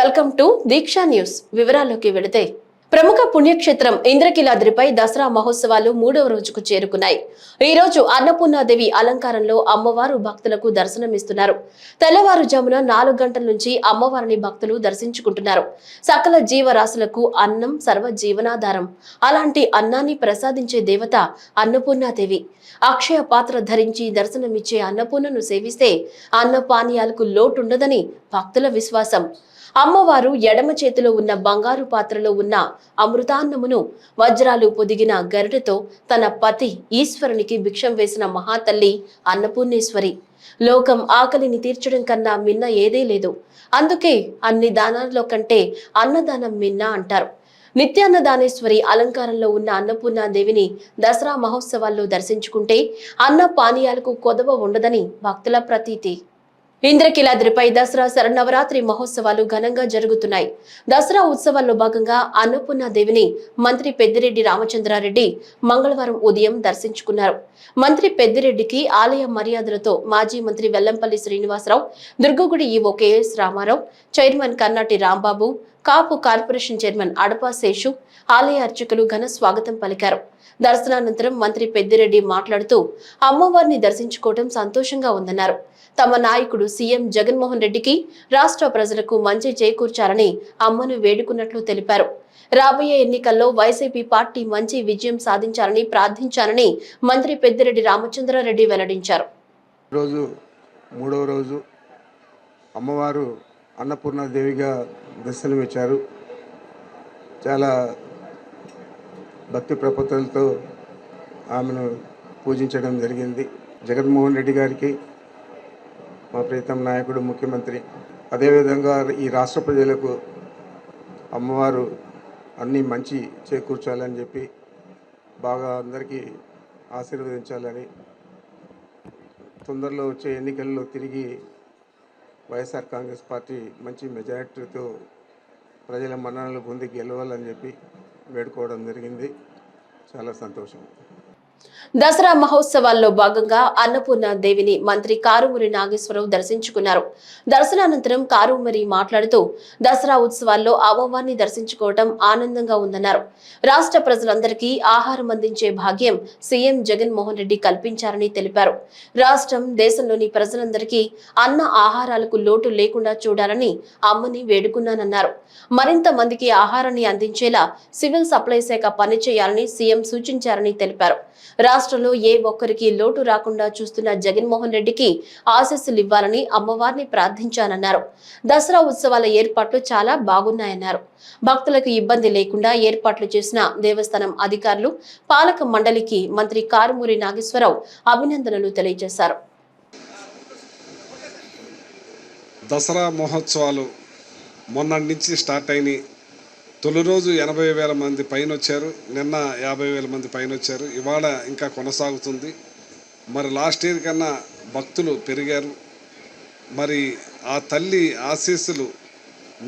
Welcome to Deeksha news. వివరాల్లోకి వెళితే ప్రముఖ పుణ్యక్షేత్రం ఇంద్రకీలాద్రిపై దసరా మహోత్సవాలు మూడవ రోజుకు చేరుకున్నాయి. ఈ రోజు అన్నపూర్ణాదేవి అలంకారంలో అమ్మవారు భక్తులకు దర్శనమిస్తున్నారు. తెల్లవారుజామున నాలుగు గంటల నుంచి అమ్మవారిని భక్తులు దర్శించుకుంటున్నారు. సకల జీవరాశులకు అన్నం సర్వ జీవనాధారం అలాంటి అన్నాన్ని ప్రసాదించే దేవత అన్నపూర్ణాదేవి. అక్షయ పాత్ర ధరించి దర్శనమిచ్చే అన్నపూర్ణను సేవిస్తే అన్న పానీయాలకు లోటుండదని భక్తుల విశ్వాసం. అమ్మవారు ఎడమ చేతిలో ఉన్న బంగారు పాత్రలో ఉన్న అమృతాన్నమును వజ్రాలు పొదిగిన గరిటతో తన పతి ఈశ్వరునికి భిక్షం వేసిన మహాతల్లి అన్నపూర్ణేశ్వరి. లోకం ఆకలిని తీర్చడం కన్నా మిన్న ఏదే లేదు. అందుకే అన్ని దానాల్లో కంటే అన్నదానం మిన్న అంటారు. నిత్యాన్నదానేశ్వరి అలంకారంలో ఉన్న అన్నపూర్ణాదేవిని దసరా మహోత్సవాల్లో దర్శించుకుంటే అన్న పానీయాలకు కొదవ ఉండదని భక్తుల ప్రతీతి. ఇంద్రకీలాద్రిపై దసరా శరన్నవరాత్రి మహోత్సవాలు ఘనంగా జరుగుతున్నాయి. దసరా ఉత్సవాల్లో భాగంగా అన్నపూర్ణ దేవిని మంత్రి పెద్దిరెడ్డి రామచంద్రారెడ్డి మంగళవారం ఉదయం దర్శించుకున్నారు. మంత్రి పెద్దిరెడ్డికి ఆలయ మర్యాదలతో మాజీ మంత్రి Vellampalli Srinivasarao దుర్గగుడి EO KS Ramarao chairman Kannati Rambabu Kapu corporation chairman Adapa Seshu ఆలయ అర్చకులు ఘన స్వాగతం పలికారు. దర్శనానంతరం మంత్రి పెద్దిరెడ్డి మాట్లాడుతూ అమ్మవారిని దర్శించుకోవడం సంతోషంగా ఉందన్నారు. తమ నాయకుడు సీఎం జగన్మోహన్ రెడ్డికి రాష్ట్ర ప్రజలకు మంచి చేకూర్చాలని అమ్మను వేడుకున్నట్లు తెలిపారు. రాబోయే ఎన్నికల్లో వైసీపీ పార్టీ మంచి విజయం సాధించాలని ప్రార్థించాలని మంత్రి పెద్దిరెడ్డి రామచంద్రారెడ్డి వెల్లడించారు. రోజు మూడవ రోజు అమ్మవారు అన్నపూర్ణాదేవిగా దర్శనమిచ్చారు చాలా భక్తి ప్రపత్తులతో ఆమెను పూజించడం జరిగింది. జగన్మోహన్ రెడ్డి గారికి మా ప్రీతం నాయకుడు ముఖ్యమంత్రి. అదేవిధంగా ఈ రాష్ట్ర ప్రజలకు అమ్మవారు అన్నీ మంచి చేకూర్చాలని చెప్పి బాగా అందరికీ ఆశీర్వదించాలని తొందరలో వచ్చే ఎన్నికల్లో తిరిగి వైఎస్ఆర్ కాంగ్రెస్ పార్టీ మంచి మెజారిటీతో ప్రజల మన్ననలు పొంది గెలవాలని చెప్పి వేడుకోవడం జరిగింది. చాలా సంతోషం. దసరా మహోత్సవాల్లో భాగంగా అన్నపూర్ణ దేవిని మంత్రి కారుమూరి నాగేశ్వరరావు దర్శించుకున్నారు. దర్శనానంతరం కారుమూరి మాట్లాడుతూ దసరా ఉత్సవాల్లో అమ్మవారిని దర్శించుకోవడం ఆనందంగా ఉందన్నారు. రాష్ట్ర ప్రజలందరికీ ఆహారం అందించే భాగ్యం సీఎం జగన్మోహన్ రెడ్డి కల్పించారని తెలిపారు. రాష్ట్రం దేశంలోని ప్రజలందరికీ అన్న ఆహారాలకు లోటు లేకుండా చూడాలని అమ్మని వేడుకున్నానన్నారు. మరింత మందికి ఆహారాన్ని అందించేలా సివిల్ సప్లై శాఖ పనిచేయాలని సీఎం సూచించారని తెలిపారు. రాష్ట్రంలో ఏ ఒక్కరికి లోటు రాకుండా చూస్తున్న జగన్మోహన్ రెడ్డికి ఆశస్సులు ఇవ్వాలని అమ్మవారిని ప్రార్థించానన్నారు. దసరా ఉత్సవాల ఏర్పాట్లు చాలా బాగున్నాయన్నారు. భక్తులకు ఇబ్బంది లేకుండా ఏర్పాట్లు చేసిన దేవస్థానం అధికారులు పాలక మండలికి మంత్రి కారుమూరి నాగేశ్వరరావు అభినందనలు తెలియజేశారు. దసరా మహోత్సవాలు మొన్నటి నుంచి స్టార్ట్ అయినాయి. తొలి రోజు ఎనభై వేల మంది పైన వచ్చారు నిన్న యాభై వేల మంది పైన వచ్చారు ఇవాళ ఇంకా కొనసాగుతుంది. మరి లాస్ట్ ఇయర్ కన్నా భక్తులు పెరిగారు. మరి ఆ తల్లి ఆశీస్సులు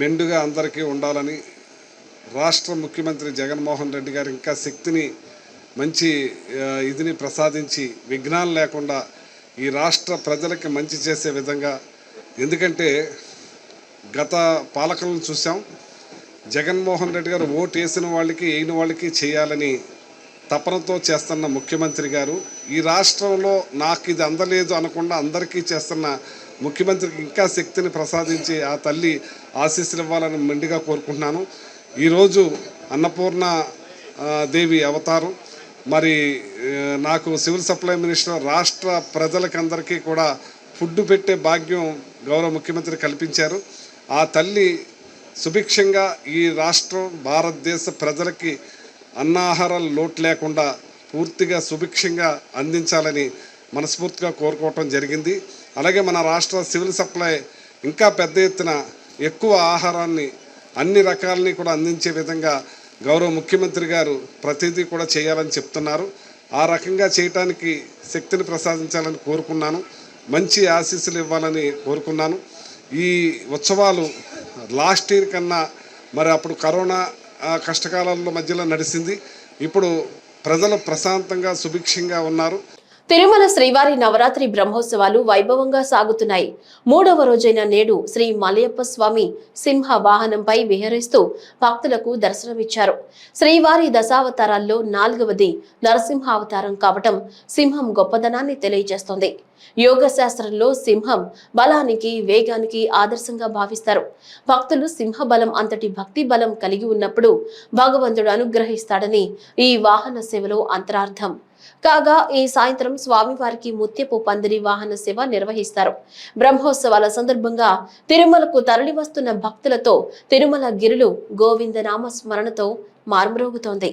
మెండుగా అందరికీ ఉండాలని రాష్ట్ర ముఖ్యమంత్రి జగన్మోహన్ రెడ్డి గారు ఇంకా శక్తిని మంచి ఇదిని ప్రసాదించి విఘ్నాలు లేకుండా ఈ రాష్ట్ర ప్రజలకి మంచి చేసే విధంగా. ఎందుకంటే గత పాలకులను చూసాం. జగన్మోహన్ రెడ్డి గారు ఓటు వేసిన వాళ్ళకి వేయని వాళ్ళకి చేయాలని తపనతో చేస్తున్న ముఖ్యమంత్రి గారు ఈ రాష్ట్రంలో నాకు ఇది అందలేదు అనకుండా అందరికీ చేస్తున్న ముఖ్యమంత్రికి ఇంకా శక్తిని ప్రసాదించి ఆ తల్లి ఆశీస్సులు ఇవ్వాలని మెండుగా కోరుకుంటున్నాను. ఈరోజు అన్నపూర్ణ దేవి అవతారం. మరి నాకు సివిల్ సప్లై మినిస్టర్ రాష్ట్ర ప్రజలకందరికీ కూడా ఫుడ్ పెట్టే భాగ్యం గౌరవ ముఖ్యమంత్రి కల్పించారు. ఆ తల్లి సుభిక్షంగా ఈ రాష్ట్రం భారతదేశ ప్రజలకి అన్నాహారాలు లోటు లేకుండా పూర్తిగా సుభిక్షంగా అందించాలని మనస్ఫూర్తిగా కోరుకోవటం జరిగింది. అలాగే మన రాష్ట్ర సివిల్ సప్లై ఇంకా పెద్ద ఎత్తున ఎక్కువ ఆహారాన్ని అన్ని రకాలని కూడా అందించే విధంగా గౌరవ ముఖ్యమంత్రి గారు ప్రతిదీ కూడా చేయాలని చెప్తున్నారు. ఆ రకంగా చేయటానికి శక్తిని ప్రసాదించాలని కోరుకున్నాను. మంచి ఆశీస్సులు ఇవ్వాలని కోరుకున్నాను. ఈ ఉత్సవాలు లాస్ట్ ఇయర్ కన్నా మరి అప్పుడు కరోనా కష్టకాలంలో మధ్యలో నడిచింది ఇప్పుడు ప్రజలు ప్రశాంతంగా సుభిక్షంగా ఉన్నారు. తిరుమల శ్రీవారి నవరాత్రి బ్రహ్మోత్సవాలు వైభవంగా సాగుతున్నాయి. మూడవ రోజైన నేడు శ్రీ మలయప్ప స్వామి సింహ వాహనంపై విహరిస్తూ భక్తులకు దర్శనమిచ్చారు. శ్రీవారి దశావతారాల్లో నాలుగవది నరసింహావతారం కావటం సింహం గొప్పదనాన్ని తెలియజేస్తోంది. యోగ శాస్త్రంలో సింహం బలానికి వేగానికి ఆదర్శంగా భావిస్తారు. భక్తులు సింహ బలం అంతటి భక్తి బలం కలిగి ఉన్నప్పుడు భగవంతుడు అనుగ్రహిస్తాడని ఈ వాహన సేవలో అంతరార్థం. కాగా ఈ సాయంత్రం స్వామివారికి ముత్యపు పందిరి వాహన సేవ నిర్వహిస్తారు. బ్రహ్మోత్సవాల సందర్భంగా తిరుమలకు తరలి వస్తున్న భక్తులతో తిరుమల గిరులు గోవిందనామ స్మరణతో మార్మరోగుతోంది.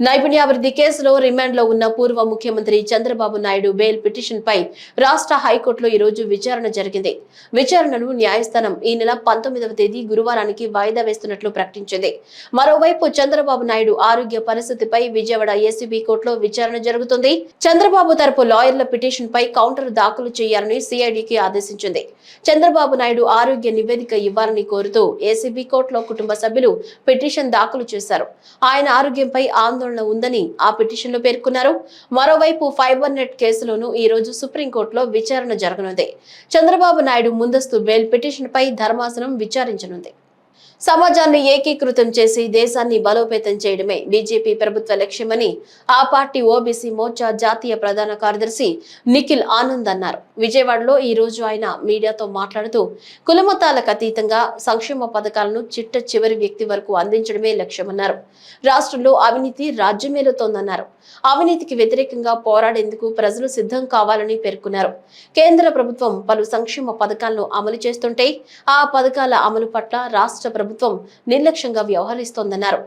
నైపుణ్యాభివృద్ధి కేసులో రిమాండ్లో ఉన్న పూర్వ ముఖ్యమంత్రి చంద్రబాబు నాయుడు బెయిల్ పిటిషన్ పై రాష్ట్ర హైకోర్టులో ఈ రోజు విచారణ జరిగింది. విచారణను న్యాయస్థానం ఈ నెల పంతొమ్మిదవ తేదీ గురువారానికి వాయిదా వేస్తున్నట్లు ప్రకటించింది. మరోవైపు చంద్రబాబు నాయుడు ఆరోగ్య పరిస్థితిపై విజయవాడ ఏసీబీ కోర్టులో విచారణ జరుగుతుంది. చంద్రబాబు తరపు లాయర్ల పిటిషన్ పై కౌంటర్ దాఖలు చేయాలని సిఐడికి ఆదేశించింది. చంద్రబాబు నాయుడు ఆరోగ్య నివేదిక ఇవ్వాలని కోరుతూ ఏసీబీ కోర్టులో కుటుంబ సభ్యులు పిటిషన్ దాఖలు చేశారు. ఆయన ఆరోగ్యంపై ఆందోళన ఉందని ఆ పిటిషన్లో పేర్కొన్నారు. మరోవైపు ఫైబర్ నెట్ కేసులోనూ ఈ రోజు సుప్రీంకోర్టులో విచారణ జరగనుంది. చంద్రబాబు నాయుడు ముందస్తు బెయిల్ పిటిషన్ పై ధర్మాసనం విచారించనుంది. సమాజాన్ని ఏకీకృతం చేసి దేశాన్ని బలోపేతం చేయడమే బీజేపీ ప్రభుత్వ లక్ష్యమని ఆ పార్టీ ఓబీసీ మోర్చా జాతీయ ప్రధాన కార్యదర్శి నిఖిల్ ఆనంద్ అన్నారు. విజయవాడలో ఈ రోజు ఆయన మీడియాతో మాట్లాడుతూ కులమతాలకు అతీతంగా సంక్షేమ పథకాలను చిట్ట చివరి వ్యక్తి వరకు అందించడమే లక్ష్యమన్నారు. రాష్ట్రంలో అవినీతి రాజ్యమేలుతోందన్నారు అవినీతికి వ్యతిరేకంగా పోరాడేందుకు ప్రజలు సిద్ధం కావాలని పేర్కొన్నారు. కేంద్ర ప్రభుత్వం పలు సంక్షేమ పథకాలను అమలు చేస్తుంటే ఆ పథకాల అమలు పట్ల రాష్ట్ర ప్రభుత్వం ప్రభుత్వం నిర్లక్ష్యంగా వ్యవహరిస్తోందన్నారు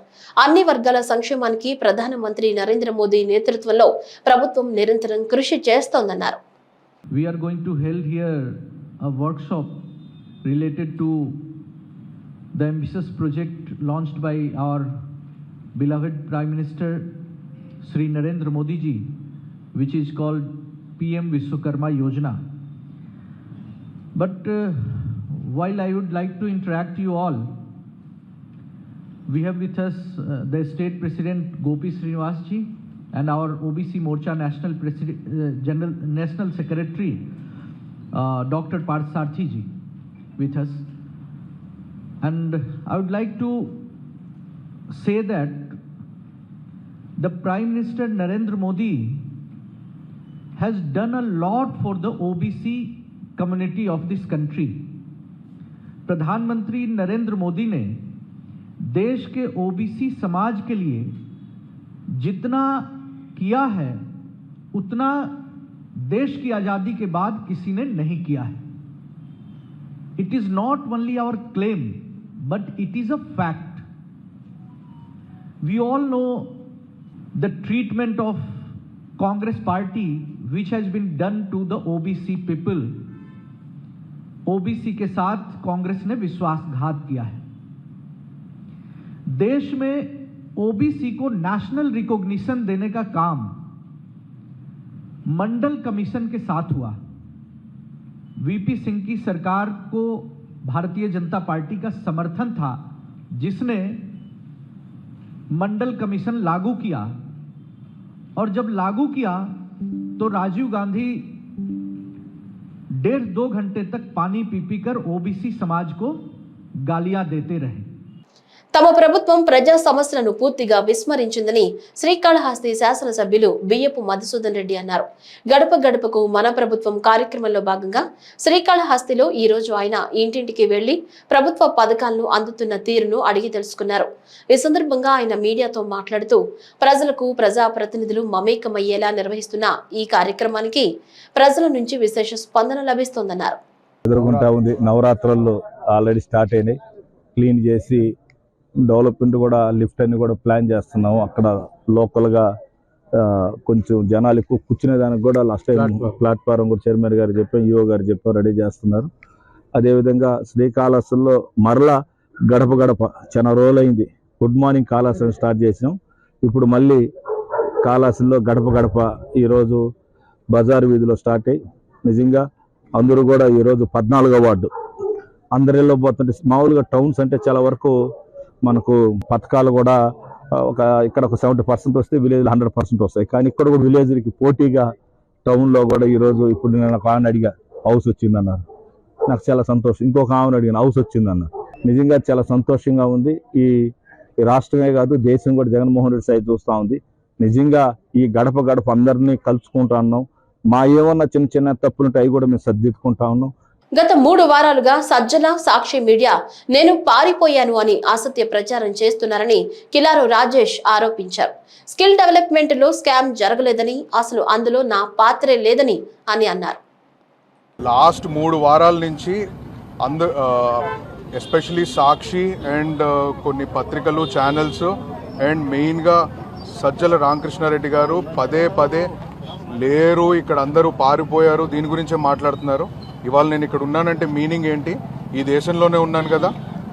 అన్ని వర్గాల సంక్షేమానికి ప్రధానమంత్రి నరేంద్ర మోదీ నేతృత్వంలో ప్రభుత్వం నిరంతరం కృషి చేస్తోందన్నారు We are going to held here a workshop related to the ambitious project launched by our beloved Prime Minister Sri Narendra Modi ji, which is called PM Vishwakarma Yojana. But uh, while I would like to interact you all, we have with us uh, the state president Gopi Srinivas ji and our OBC Morcha national president, uh, general national secretary uh, Dr. Parth Sarthi ji with us. And I would like to say that the Prime Minister Narendra Modi has done a lot for the OBC community of this country. प्रधानमंत्री नरेंद्र मोदी ने देश के OBC समाज के लिए जितना किया है, उतना देश की आज़ादी के बाद किसी ने नहीं किया है। It is not only our claim but it is a fact we all know the treatment of Congress party which has been done to the OBC people OBC के साथ कांग्रेस ने विश्वासघात किया है। देश में ओबीसी को नेशनल रिकॉग्निशन देने का काम मंडल कमीशन के साथ हुआ। वीपी सिंह की सरकार को भारतीय जनता पार्टी का समर्थन था, जिसने मंडल कमीशन लागू किया। और जब लागू किया तो राजीव गांधी डेढ़ दो घंटे तक पानी पी पी कर ओबीसी समाज को गालियाँ देते रहे। తమ ప్రభుత్వం ప్రజా సమస్యలను పూర్తిగా విస్మరించిందని శ్రీకాళహస్తి శాసనసభ్యులు బియ్యపు మధుసూదన్ రెడ్డి అన్నారు. గడప గడపకు మన ప్రభుత్వం కార్యక్రమంలో భాగంగా శ్రీకాళహస్తిలో ఈ రోజు ఆయన ఇంటింటికి వెళ్ళి ప్రభుత్వ పథకాలను అందుతున్న తీరును అడిగి తెలుసుకున్నారు. ఈ సందర్భంగా ఆయన మీడియాతో మాట్లాడుతూ ప్రజలకు ప్రజా ప్రతినిధులు మమేకమయ్యేలా నిర్వహిస్తున్న ఈ కార్యక్రమానికి ప్రజల నుంచి విశేష స్పందన లభిస్తోందన్నారు. ఎదుర్కొంటా ఉంది. నవరాత్రుల్లో ఆల్రెడీ స్టార్ట్ అయినాయి. క్లీన్ చేసి డెవలప్మెంట్ కూడా లిఫ్ట్ అన్ని కూడా ప్లాన్ చేస్తున్నాము. అక్కడ లోకల్గా కొంచెం జనాలు ఎక్కువ కూర్చునే దానికి కూడా లాస్ట్ టైం ప్లాట్ఫారం కూడా చైర్మన్ గారు చెప్పాం ఈఓ గారు చెప్పాం రెడీ చేస్తున్నారు. అదేవిధంగా శ్రీకాళహస్తిలో మరలా గడప గడప చాలా రోజులైంది. గుడ్ మార్నింగ్ కాళహస్తిని స్టార్ట్ చేసినాం. ఇప్పుడు మళ్ళీ కాళహస్తిలో గడప గడప ఈరోజు బజార్ వీధిలో స్టార్ట్ అయ్యి నిజంగా అందరూ కూడా ఈరోజు పద్నాలుగో వార్డు. అందరిలో పోతుంటే మామూలుగా టౌన్స్ అంటే చాలా వరకు మనకు పథకాలు కూడా ఒక ఇక్కడ ఒక సెవెంటీ పర్సెంట్ వస్తే విలేజ్ హండ్రెడ్ పర్సెంట్ వస్తాయి. కానీ ఇక్కడ కూడా విలేజ్కి పోటీగా టౌన్లో కూడా ఈరోజు ఇప్పుడు నేను ఒక ఆమెను అడిగా హౌస్ వచ్చిందన్నారు. నాకు చాలా సంతోషం. ఇంకొక ఆమెను అడిగాను హౌస్ వచ్చిందన్నారు. నిజంగా చాలా సంతోషంగా ఉంది. ఈ రాష్ట్రమే కాదు దేశం కూడా జగన్మోహన్ రెడ్డి సైడ్ చూస్తూ ఉంది. నిజంగా ఈ గడప గడప అందరినీ కలుసుకుంటా ఉన్నాం. మా ఏమన్నా చిన్న చిన్న తప్పులుంటే అవి కూడా మేము సర్దిద్దుకుంటా ఉన్నాం. గత మూడు వారాలుగా సజ్జల సాక్షి మీడియా నేను పారిపోయాను అని అసత్య ప్రచారం చేస్తున్నారని కిలారు రాజేష్ ఆరోపించారు. స్కిల్ డెవలప్మెంట్లో స్కామ్ జరగలేదని అసలు అందులో నా పాత్రే లేదని అని అన్నారు. లాస్ట్ మూడు వారాల నుంచి అంద ఎస్పెషలీ సాక్షి అండ్ కొన్ని పత్రికలు ఛానల్స్ అండ్ మెయిన్గా సజ్జల రామకృష్ణారెడ్డి గారు పదే పదే లేరు ఇక్కడ అందరూ పారిపోయారు దీని గురించే మాట్లాడుతున్నారు. ఇవాళ నేను ఇక్కడ ఉన్నానంటే మీనింగ్ ఏంటి? ఈ దేశంలోనే ఉన్నాను కదా.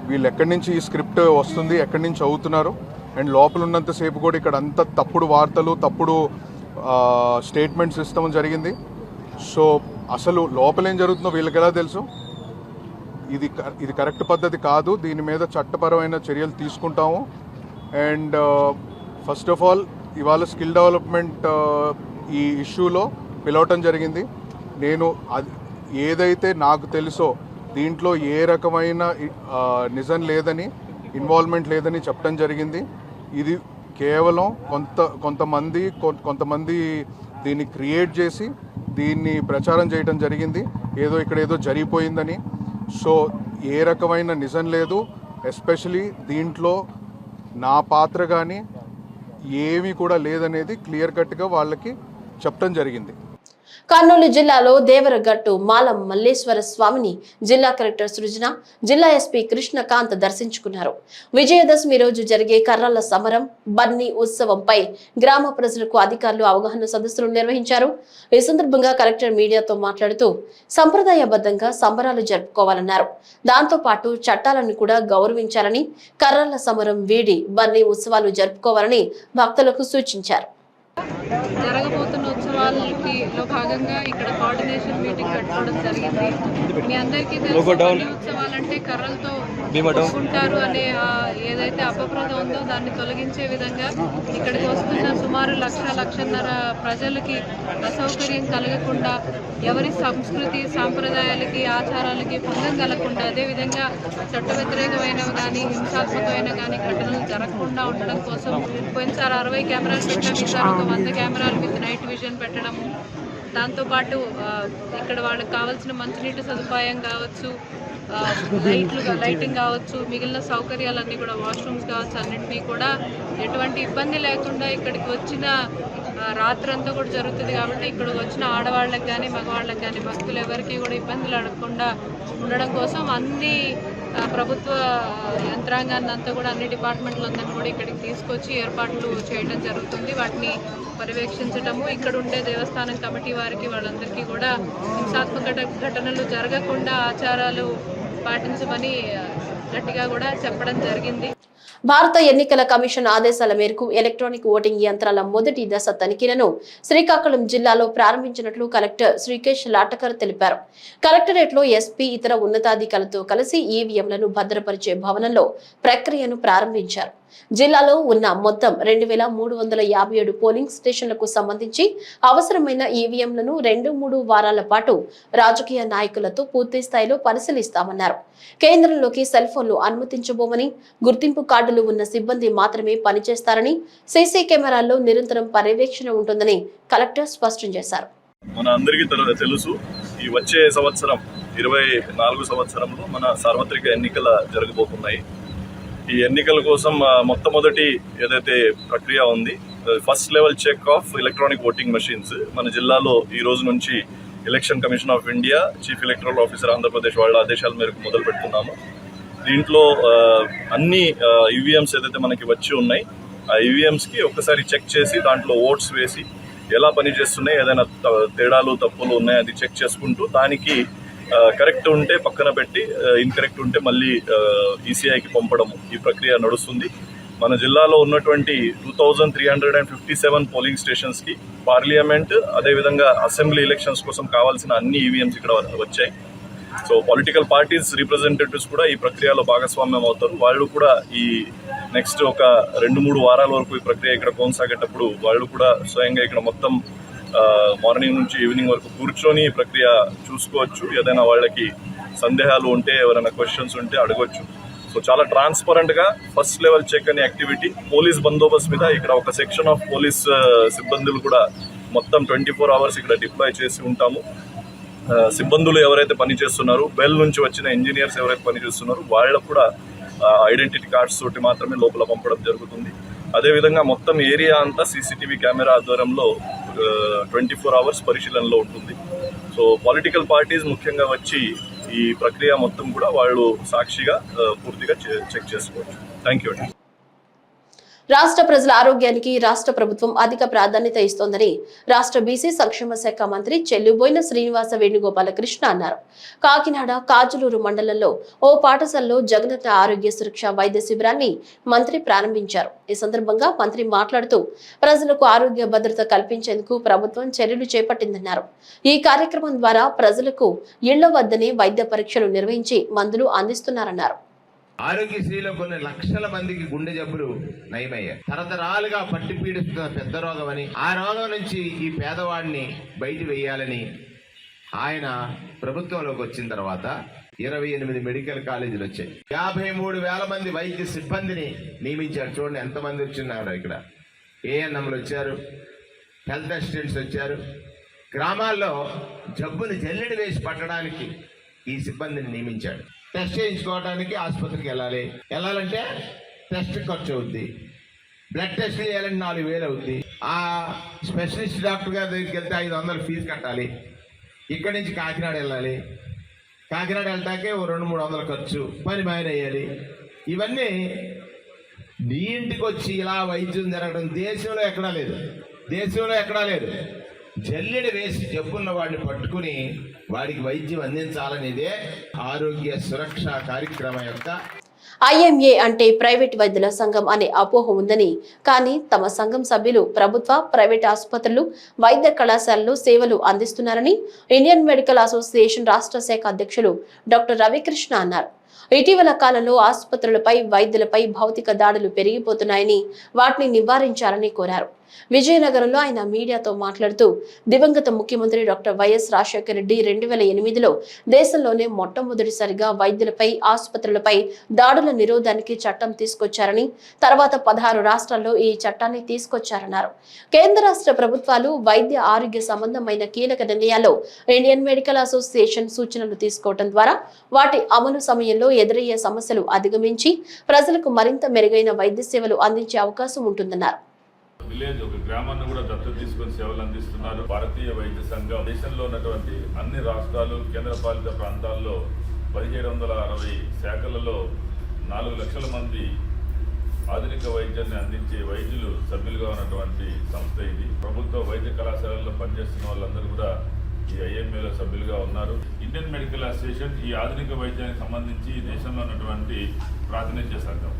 వీళ్ళు ఎక్కడి నుంచి ఈ స్క్రిప్ట్ వస్తుంది? ఎక్కడి నుంచి అవుతున్నారు? అండ్ లోపల ఉన్నంతసేపు కూడా ఇక్కడ అంత తప్పుడు వార్తలు తప్పుడు స్టేట్మెంట్స్ ఇస్తాం జరిగింది. సో అసలు లోపల ఏం జరుగుతుందో వీళ్ళకి ఎలా తెలుసు? ఇది ఇది కరెక్ట్ పద్ధతి కాదు. దీని మీద చట్టపరమైన చర్యలు తీసుకుంటాము. అండ్ ఫస్ట్ ఆఫ్ ఆల్ ఇవాళ స్కిల్ డెవలప్మెంట్ ఈ ఇష్యూలో పిలవటం జరిగింది. నేను అది ఏదైతే నాకు తెలుసో దీంట్లో ఏ రకమైన నిజం లేదని ఇన్వాల్వ్మెంట్ లేదని చెప్పడం జరిగింది. ఇది కేవలం కొంత కొంతమంది కొ- కొంతమంది దీన్ని క్రియేట్ చేసి దీన్ని ప్రచారం చేయడం జరిగింది. ఏదో ఇక్కడ ఏదో జరిగిపోయిందని. సో ఏ రకమైన నిజం లేదు. ఎస్పెషలీ దీంట్లో నా పాత్ర కానీ ఏమీ కూడా లేదనేది క్లియర్ కట్గా వాళ్ళకి చెప్పడం జరిగింది. కర్నూలు జిల్లాలో దేవరగట్టు మాలం మల్లేశ్వర స్వామిని జిల్లా కలెక్టర్ సృజన జిల్లా ఎస్పీ కృష్ణకాంత్ దర్శించుకున్నారు. విజయదశమి రోజు జరిగే కర్రల సమరం బన్నీ ఉత్సవంపై గ్రామ ప్రజలకు అధికారులు అవగాహన సదస్సులు నిర్వహించారు. ఈ సందర్భంగా కలెక్టర్ మీడియాతో మాట్లాడుతూ సంప్రదాయబద్ధంగా సంబరాలు జరుపుకోవాలన్నారు. దాంతో పాటు చట్టాలను కూడా గౌరవించాలని కర్రల సమరం వీడి బన్నీ ఉత్సవాలు జరుపుకోవాలని భక్తులకు సూచించారు. ఉత్సవాలకి లో భాగంగా ఇక్కడ కోఆర్డినేషన్ మీటింగ్ పెట్టుకోవడం జరిగింది. మీ అందరికీ తెలుసు కొన్ని ఉత్సవాలంటే కర్రలతో ఉంటారు అనే ఏదైతే అపప్రద ఉందో దాన్ని తొలగించే విధంగా ఇక్కడికి వస్తున్న సుమారు లక్ష లక్షన్నర ప్రజలకి అసౌకర్యం కలగకుండా ఎవరి సంస్కృతి సాంప్రదాయాలకి ఆచారాలకి భంగం కలగకుండా అదేవిధంగా చట్ట వ్యతిరేకమైనవి కానీ హింసాత్మకమైన కానీ ఘటనలు జరగకుండా ఉండడం కోసం పోయినసారి అరవై కెమెరాలు పెట్టాం. ఈసారి ఒక వంద కెమెరాలు విత్ నైట్ విజన్ పెట్టడము. దాంతోపాటు ఇక్కడ వాళ్ళకి కావాల్సిన మంచినీటి సదుపాయం కావచ్చు లైట్లు లైటింగ్ కావచ్చు మిగిలిన సౌకర్యాలన్నీ కూడా వాష్రూమ్స్ కావచ్చు అన్నింటినీ కూడా ఎటువంటి ఇబ్బంది లేకుండా ఇక్కడికి వచ్చిన రాత్రంతా కూడా జరుగుతుంది కాబట్టి ఇక్కడ వచ్చిన ఆడవాళ్ళకి కానీ మగవాళ్ళకి కానీ భక్తులు ఎవరికి కూడా ఇబ్బందులు అడగకుండా ఉండడం కోసం అన్ని ప్రభుత్వ యంత్రాంగాన్ని అంతా కూడా అన్ని డిపార్ట్మెంట్లందరినీ కూడా ఇక్కడికి తీసుకొచ్చి ఏర్పాట్లు చేయడం జరుగుతుంది. వాటిని పర్యవేక్షించడము ఇక్కడ ఉండే దేవస్థానం కమిటీ వారికి వాళ్ళందరికీ కూడా హింసాత్మక ఘటనలు జరగకుండా ఆచారాలు పాటించమని గట్టిగా కూడా చెప్పడం జరిగింది. భారత ఎన్నికల కమిషన్ ఆదేశాల మేరకు ఎలక్ట్రానిక్ ఓటింగ్ యంత్రాల మొదటి దశ తనిఖీలను శ్రీకాకుళం జిల్లాలో ప్రారంభించినట్లు కలెక్టర్ శ్రీకేష్ లాటకర్ తెలిపారు. కలెక్టరేట్లో ఎస్పీ ఇతర ఉన్నతాధికారులతో కలిసి ఈవీఎంలను భద్రపరిచే భవనంలో ప్రక్రియను ప్రారంభించారు. జిల్లాలో ఉన్న మొత్తం రెండు వేల మూడు వందల యాభై ఏడు పోలింగ్ స్టేషన్లకు సంబంధించి అవసరమైన ఈవీఎంలను రెండు మూడు వారాల పాటు రాజకీయ నాయకులతో పూర్తి స్థాయిలో పరిశీలిస్తామన్నారు. కేంద్రంలోకి సెల్ ఫోన్లు అనుమతించబోమని గుర్తింపు కార్డులు ఉన్న సిబ్బంది మాత్రమే పనిచేస్తారని సీసీ కెమెరాల్లో నిరంతరం పర్యవేక్షణ ఉంటుందని కలెక్టర్ స్పష్టం చేశారు. మన అందరికీ తెలుసు ఈ వచ్చే సంవత్సరం ఇరవై నాలుగు సంవత్సరంలో మన సార్వత్రిక ఎన్నికల జరగబోతున్నాయి. ఈ ఎన్నికల కోసం మొట్టమొదటి ఏదైతే ప్రక్రియ ఉంది first level check of electronic voting machines. మన జిల్లాలో ఈ రోజు నుంచి election commission of India chief electoral officer Andhra Pradesh వాళ్ళ ఆదేశాల మేరకు మొదలు పెడుతున్నాము. దీంట్లో అన్ని ఈవీఎంస్ ఏదైతే మనకి వచ్చి ఉన్నాయి ఆ ఈవీఎంస్కి ఒక్కసారి చెక్ చేసి దాంట్లో ఓట్స్ వేసి ఎలా పనిచేస్తున్నాయి ఏదైనా తేడాలు తప్పులు ఉన్నాయి అది చెక్ చేసుకుంటూ దానికి కరెక్ట్ ఉంటే పక్కన పెట్టి ఇన్కరెక్ట్ ఉంటే మళ్ళీ ఈసీఐకి పంపడం ఈ ప్రక్రియ నడుస్తుంది. మన జిల్లాలో ఉన్నటువంటి two thousand three hundred and fifty seven polling స్టేషన్స్కి parliament అదేవిధంగా అసెంబ్లీ ఎలక్షన్స్ కోసం కావాల్సిన అన్ని ఈవీఎంస్ ఇక్కడ వచ్చాయి. సో పొలిటికల్ పార్టీస్ రిప్రజెంటేటివ్స్ కూడా ఈ ప్రక్రియలో భాగస్వామ్యం అవుతారు. వాళ్ళు కూడా ఈ నెక్స్ట్ ఒక రెండు మూడు వారాల వరకు ఈ ప్రక్రియ ఇక్కడ కొనసాగేటప్పుడు వాళ్ళు కూడా స్వయంగా ఇక్కడ మొత్తం మార్నింగ్ నుంచి ఈవినింగ్ వరకు కూర్చొని ఈ ప్రక్రియ చూసుకోవచ్చు. ఏదైనా వాళ్ళకి సందేహాలు ఉంటే ఎవరైనా క్వశ్చన్స్ ఉంటే అడగొచ్చు. సో చాలా ట్రాన్స్పరెంట్గా ఫస్ట్ లెవెల్ చెక్ అనే యాక్టివిటీ పోలీస్ బందోబస్తు మీద ఇక్కడ ఒక సెక్షన్ ఆఫ్ పోలీస్ సిబ్బందులు కూడా మొత్తం ట్వంటీ ఫోర్ అవర్స్ ఇక్కడ డిప్లాయ్ చేసి ఉంటాము. సిబ్బందులు ఎవరైతే పని చేస్తున్నారో బెల్ నుంచి వచ్చిన ఇంజనీర్స్ ఎవరైతే పనిచేస్తున్నారో వాళ్ళకు కూడా ఐడెంటిటీ కార్డ్స్ తోటి మాత్రమే లోపల పంపడం జరుగుతుంది. అదేవిధంగా మొత్తం ఏరియా అంతా సీసీటీవీ కెమెరా ఆధ్వర్యంలో ట్వంటీ ఫోర్ అవర్స్ పరిశీలనలో ఉంటుంది. సో పొలిటికల్ పార్టీస్ ముఖ్యంగా వచ్చి ఈ ప్రక్రియ మొత్తం కూడా వాళ్ళు సాక్షిగా పూర్తిగా చె- చెక్ చేసుకోవచ్చు. థ్యాంక్ యూ అండి రాష్ట్ర ప్రజల ఆరోగ్యానికి రాష్ట్ర ప్రభుత్వం అధిక ప్రాధాన్యత ఇస్తోందని రాష్ట్ర బీసీ సంక్షేమ శాఖ మంత్రి చెల్లుబోయిన శ్రీనివాస వేణుగోపాలకృష్ణ అన్నారు. కాకినాడ కాజులూరు మండలంలో ఓ పాఠశాలలో జగనన్న ఆరోగ్య సురక్ష వైద్య శిబిరాన్ని మంత్రి ప్రారంభించారు. ఈ సందర్భంగా మంత్రి మాట్లాడుతూ ప్రజలకు ఆరోగ్య భద్రత కల్పించేందుకు ప్రభుత్వం చర్యలు చేపట్టిందన్నారు. ఈ కార్యక్రమం ద్వారా ప్రజలకు ఇళ్ళ వద్దనే వైద్య పరీక్షలు నిర్వహించి మందులు అందిస్తున్నారన్నారు. ఆరోగ్యశ్రీలో కొన్ని లక్షల మందికి గుండె జబ్బులు నయమయ్యాయి. తరతరాలుగా పట్టి పీడిస్తున్న పెద్ద రోగం అని ఆ రోగం నుంచి ఈ పేదవాడిని బయట వేయాలని ఆయన ప్రభుత్వంలోకి వచ్చిన తర్వాత ఇరవై ఎనిమిది మెడికల్ కాలేజీలు వచ్చాయి. యాభై మూడు వేల మంది వైద్య సిబ్బందిని నియమించారు. చూడండి ఎంతమంది వచ్చిన్నారు ఇక్కడ. ఏఎన్ఎంలు వచ్చారు హెల్త్ అసిస్టెంట్స్ వచ్చారు. గ్రామాల్లో జబ్బుని జల్లెడి వేసి పట్టడానికి ఈ సిబ్బందిని నియమించాడు టెస్ట్ చేయించుకోవడానికి ఆసుపత్రికి వెళ్ళాలి. వెళ్ళాలంటే టెస్ట్ ఖర్చు అవుద్ది. బ్లడ్ టెస్ట్ చేయాలంటే నాలుగు వేలు అవుద్ది. ఆ స్పెషలిస్ట్ డాక్టర్ గారి దగ్గరికి వెళ్తే ఐదు వందలు ఫీజు కట్టాలి. ఇక్కడి నుంచి కాకినాడ వెళ్ళాలి. కాకినాడ వెళ్తాకే ఓ రెండు మూడు వందల ఖర్చు. పని మాయన వేయాలి ఇవన్నీ నీ ఇంటికి వచ్చి ఇలా వైద్యం జరగడం దేశంలో ఎక్కడా లేదు. దేశంలో ఎక్కడా లేదు. జల్లెడ వేసి జబ్బున్న వాడిని పట్టుకుని వాడికి వైద్యం అందించాలనేదే ఆరోగ్య సురక్ష కార్యక్రమం యొక్క ఐఎంఏ అంటే ప్రైవేట్ వైద్యుల సంఘం అనే అపోహ ఉందని కానీ తమ సంఘం సభ్యులు ప్రభుత్వ ప్రైవేట్ ఆసుపత్రులు వైద్య కళాశాలలు సేవలు అందిస్తున్నారని ఇండియన్ మెడికల్ అసోసియేషన్ రాష్ట్ర శాఖ అధ్యక్షులు డాక్టర్ రవికృష్ణ అన్నారు. ఇటీవల కాలంలో ఆసుపత్రులపై వైద్యులపై భౌతిక దాడులు పెరిగిపోతున్నాయని వాటిని నివారించాలని కోరారు. విజయనగరంలో ఆయన మీడియాతో మాట్లాడుతూ దివంగత ముఖ్యమంత్రి డాక్టర్ వైఎస్ రాజశేఖర రెడ్డి రెండు వేల ఎనిమిదిలో దేశంలోనే మొట్టమొదటిసారిగా వైద్యులపై ఆసుపత్రులపై దాడుల నిరోధానికి చట్టం తీసుకొచ్చారని తర్వాత పదహారు రాష్ట్రాల్లో ఈ చట్టాన్ని తీసుకొచ్చారన్నారు. కేంద్ర రాష్ట్ర ప్రభుత్వాలు వైద్య ఆరోగ్య సంబంధమైన కీలక నిర్ణయాల్లో ఇండియన్ మెడికల్ అసోసియేషన్ సూచనలు తీసుకోవడం ద్వారా వాటి అమలు సమయంలో ఎదురయ్యే సమస్యలు అధిగమించి ప్రజలకు మరింత మెరుగైన వైద్య సేవలు అందించే అవకాశం ఉంటుందన్నారు. విలేజ్ ఒక గ్రామాన్ని కూడా దత్తత తీసుకొని సేవలు అందిస్తున్నారు. భారతీయ వైద్య సంఘం దేశంలో ఉన్నటువంటి అన్ని రాష్ట్రాలు కేంద్రపాలిత ప్రాంతాల్లో పదిహేడు వందల అరవై శాఖలలో నాలుగు లక్షల మంది ఆధునిక వైద్యాన్ని అందించే వైద్యులు సభ్యులుగా ఉన్నటువంటి సంస్థ ఇది. ప్రభుత్వ వైద్య కళాశాలల్లో పనిచేస్తున్న వాళ్ళందరూ కూడా ఈ ఐఎంఏలో సభ్యులుగా ఉన్నారు. ఇండియన్ మెడికల్ అసోసియేషన్ ఈ ఆధునిక వైద్యానికి సంబంధించి దేశంలో ఉన్నటువంటి ప్రాతినిధ్య సంఘం.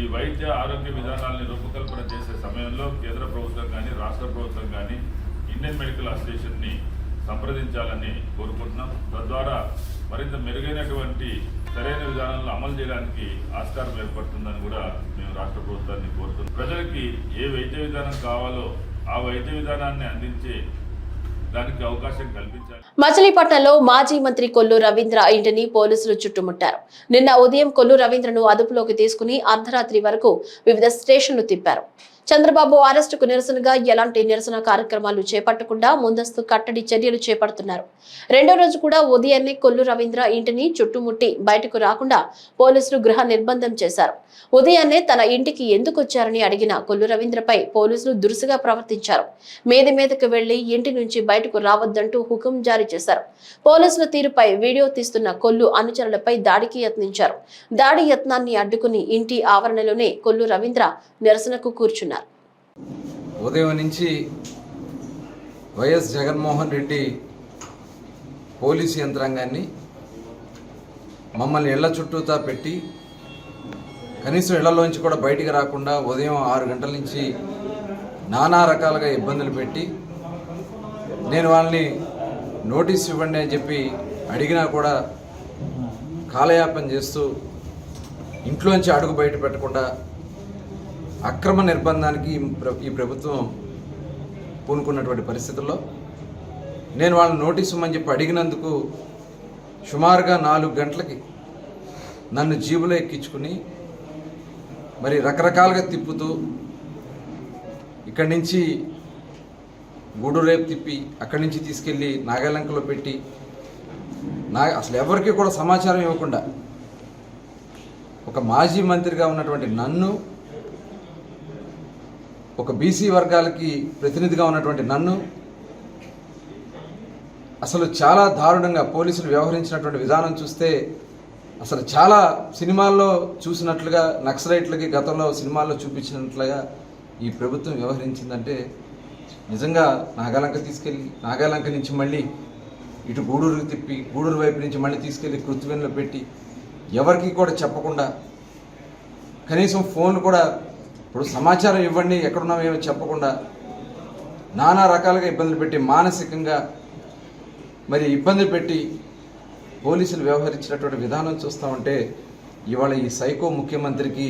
ఈ వైద్య ఆరోగ్య విధానాలని రూపకల్పన చేసే సమయంలో కేంద్ర ప్రభుత్వం కానీ రాష్ట్ర ప్రభుత్వం కానీ ఇండియన్ మెడికల్ అసోసియేషన్ని సంప్రదించాలని కోరుకుంటున్నాం. తద్వారా మరింత మెరుగైనటువంటి సరైన విధానాలను అమలు చేయడానికి ఆస్కారం ఏర్పడుతుందని కూడా మేము రాష్ట్ర ప్రభుత్వాన్ని కోరుతున్నాం. ప్రజలకి ఏ వైద్య విధానం కావాలో ఆ వైద్య విధానాన్ని అందించే దానికి అవకాశం కల్పించాలి. మచిలీపట్నంలో మాజీ మంత్రి కొల్లు రవీంద్ర ఇంటిని పోలీసులు చుట్టుముట్టారు. నిన్న ఉదయం కొల్లు రవీంద్రను అదుపులోకి తీసుకుని అర్ధరాత్రి వరకు వివిధ స్టేషన్లు తిప్పారు. చంద్రబాబు అరెస్టుకు నిరసనగా ఎలాంటి నిరసన కార్యక్రమాలు చేపట్టకుండా ముందస్తు కట్టడి చర్యలు చేపడుతున్నారు. రెండో రోజు కూడా ఉదయాన్నే కొల్లు రవీంద్ర ఇంటిని చుట్టుముట్టి బయటకు రాకుండా పోలీసులు గృహ నిర్బంధం చేశారు. ఉదయాన్నే తన ఇంటికి ఎందుకు వచ్చారని అడిగిన కొల్లు రవీంద్రపై పోలీసులు దురుసుగా ప్రవర్తించారు. మీది మీదకు వెళ్ళి ఇంటి నుంచి బయటకు రావద్దంటూ హుకుం జారీ చేశారు. పోలీసుల తీరుపై వీడియో తీస్తున్న కొల్లు అనుచరులపై దాడికి యత్నించారు. దాడి యత్నాన్ని అడ్డుకుని ఇంటి ఆవరణలోనే కొల్లు రవీంద్ర నిరసనకు కూర్చున్నారు. ఉదయం నుంచి వైఎస్ జగన్మోహన్ రెడ్డి పోలీసు యంత్రాంగాన్ని మమ్మల్ని ఇళ్ళ చుట్టూతా పెట్టి కనీసం ఇళ్ళలోంచి కూడా బయటికి రాకుండా ఉదయం ఆరు గంటల నుంచి నానా రకాలుగా ఇబ్బందులు పెట్టి నేను వాళ్ళని నోటీస్ ఇవ్వండి అని చెప్పి అడిగినా కూడా కాలయాపన చేస్తూ ఇంట్లోంచి అడుగు బయట పెట్టకుండా అక్రమ నిర్బంధానికి ఈ ప్రభుత్వం పూనుకున్నటువంటి పరిస్థితుల్లో నేను వాళ్ళని నోటీసు ఇమ్మని చెప్పి అడిగినందుకు సుమారుగా నాలుగు గంటలకి నన్ను జీబులో ఎక్కించుకుని మరి రకరకాలుగా తిప్పుతూ ఇక్కడి నుంచి గూడు రేపు తిప్పి అక్కడి నుంచి తీసుకెళ్ళి నాగాలంకలో పెట్టి నా అసలు ఎవరికి కూడా సమాచారం ఇవ్వకుండా ఒక మాజీ మంత్రిగా ఉన్నటువంటి నన్ను ఒక బీసీ వర్గాలకి ప్రతినిధిగా ఉన్నటువంటి నన్ను అసలు చాలా దారుణంగా పోలీసులు వ్యవహరించినటువంటి విధానం చూస్తే అసలు చాలా సినిమాల్లో చూసినట్లుగా నక్సలైట్లకి గతంలో సినిమాల్లో చూపించినట్లుగా ఈ ప్రభుత్వం వ్యవహరించిందంటే నిజంగా నాగాలంక తీసుకెళ్ళి నాగాలంక నుంచి మళ్ళీ ఇటు గూడూరుకి తిప్పి గూడూరు వైపు నుంచి మళ్ళీ తీసుకెళ్ళి కృత్వెన్లు పెట్టి ఎవరికి కూడా చెప్పకుండా కనీసం ఫోన్లు కూడా ఇప్పుడు సమాచారం ఇవ్వండి ఎక్కడున్నామో ఏమో చెప్పకుండా నానా రకాలుగా ఇబ్బందులు పెట్టి మానసికంగా మరి ఇబ్బంది పెట్టి పోలీసులు వ్యవహరించినటువంటి విధానం చూస్తూ ఉంటే ఇవాళ ఈ సైకో ముఖ్యమంత్రికి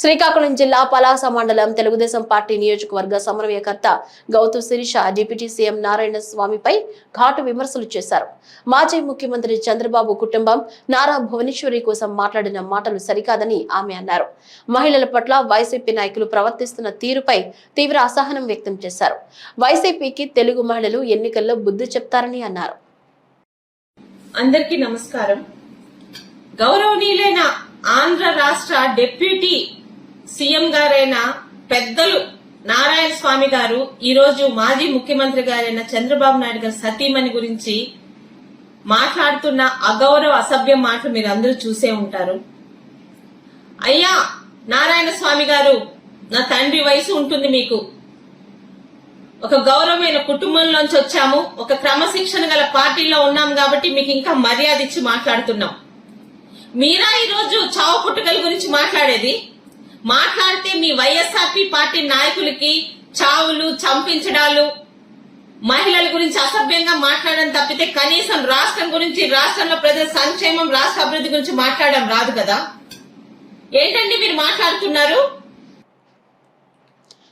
శ్రీకాకుళం జిల్లా పలాస మండలం తెలుగుదేశం పార్టీ నియోజకవర్గ సమన్వయకర్త గౌతమ్ శిరీష డిప్యూటీ సీఎం నారాయణ స్వామిపై ఘాటు విమర్శలు చేశారు. మాజీ ముఖ్యమంత్రి చంద్రబాబు కుటుంబం నారా భువనేశ్వరి కోసం మాట్లాడిన మాటలు సరికాదని ఆమె అన్నారు. మహిళల పట్ల వైసీపీ నాయకులు ప్రవర్తిస్తున్న తీరుపై తీవ్ర అసహనం వ్యక్తం చేశారు. వైసీపీకి తెలుగు మహిళలు ఎన్నికల్లో బుద్ధి చెప్తారని అన్నారు. అందరికీ నమస్కారం. గౌరవనీయులైన ఆంధ్ర రాష్ట్ర డెప్యూటీ సీఎం గారైన పెద్దలు నారాయణ స్వామి గారు ఈరోజు మాజీ ముఖ్యమంత్రి గారైన చంద్రబాబు నాయుడు గారి సతీమణి గురించి మాట్లాడుతున్న అగౌరవ అసభ్య మాటలు మీరు అందరూ చూసే ఉంటారు. అయ్యా నారాయణ స్వామి గారు నా తండ్రి వయసు ఉంటుంది మీకు. ఒక గౌరవమైన కుటుంబంలోంచి వచ్చాము. ఒక క్రమశిక్షణ గల పార్టీలో ఉన్నాం కాబట్టి మీకు ఇంకా మర్యాద ఇచ్చి మాట్లాడుతున్నాం. మీరా ఈరోజు చావు పుట్టుకల గురించి మాట్లాడేది? మాట్లాడితే మీ వైఎస్ఆర్పి పార్టీ నాయకులకి చావులు చంపించడాలు మహిళల గురించి అసభ్యంగా మాట్లాడడం తప్పితే కనీసం రాష్ట్రం గురించి రాష్ట్రంలో ప్రజల సంక్షేమం రాష్ట్ర అభివృద్ధి గురించి మాట్లాడడం రాదు కదా? ఏంటండి మీరు మాట్లాడుతున్నారు?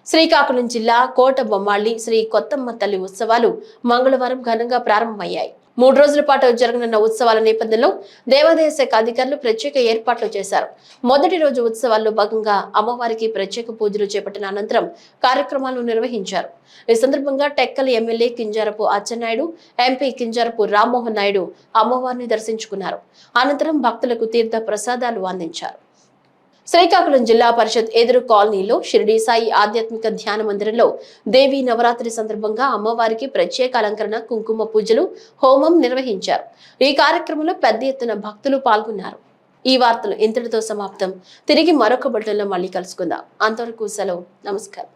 శ్రీకాకుళం జిల్లా కోట బొమ్మాళి శ్రీ కొత్తమ్మ తల్లి ఉత్సవాలు మంగళవారం ఘనంగా ప్రారంభమయ్యాయి. మూడు రోజుల పాటు జరగనున్న ఉత్సవాల నేపథ్యంలో దేవాదాయ శాఖ అధికారులు ప్రత్యేక ఏర్పాట్లు చేశారు. మొదటి రోజు ఉత్సవాల్లో భాగంగా అమ్మవారికి ప్రత్యేక పూజలు చేపట్టిన అనంతరం కార్యక్రమాలు నిర్వహించారు. ఈ సందర్భంగా టెక్కలి ఎమ్మెల్యే కింజారపు అచ్చెన్నాయుడు ఎంపీ కింజారపు రామ్మోహన్ నాయుడు అమ్మవారిని దర్శించుకున్నారు. అనంతరం భక్తులకు తీర్థ ప్రసాదాలు అందించారు. శ్రీకాకుళం జిల్లా పరిషత్ ఎదురు కాలనీలో షిరిడి సాయి ఆధ్యాత్మిక ధ్యాన మందిరంలో దేవి నవరాత్రి సందర్భంగా అమ్మవారికి ప్రత్యేక అలంకరణ కుంకుమ పూజలు హోమం నిర్వహించారు. ఈ కార్యక్రమంలో పెద్ద ఎత్తున భక్తులు పాల్గొన్నారు. ఈ వార్తలు ఇంతటితో సమాప్తం. తిరిగి మరొక బులెటిన్లో మళ్ళీ కలుసుకుందాం. అంతవరకు సెలవు. నమస్కారం.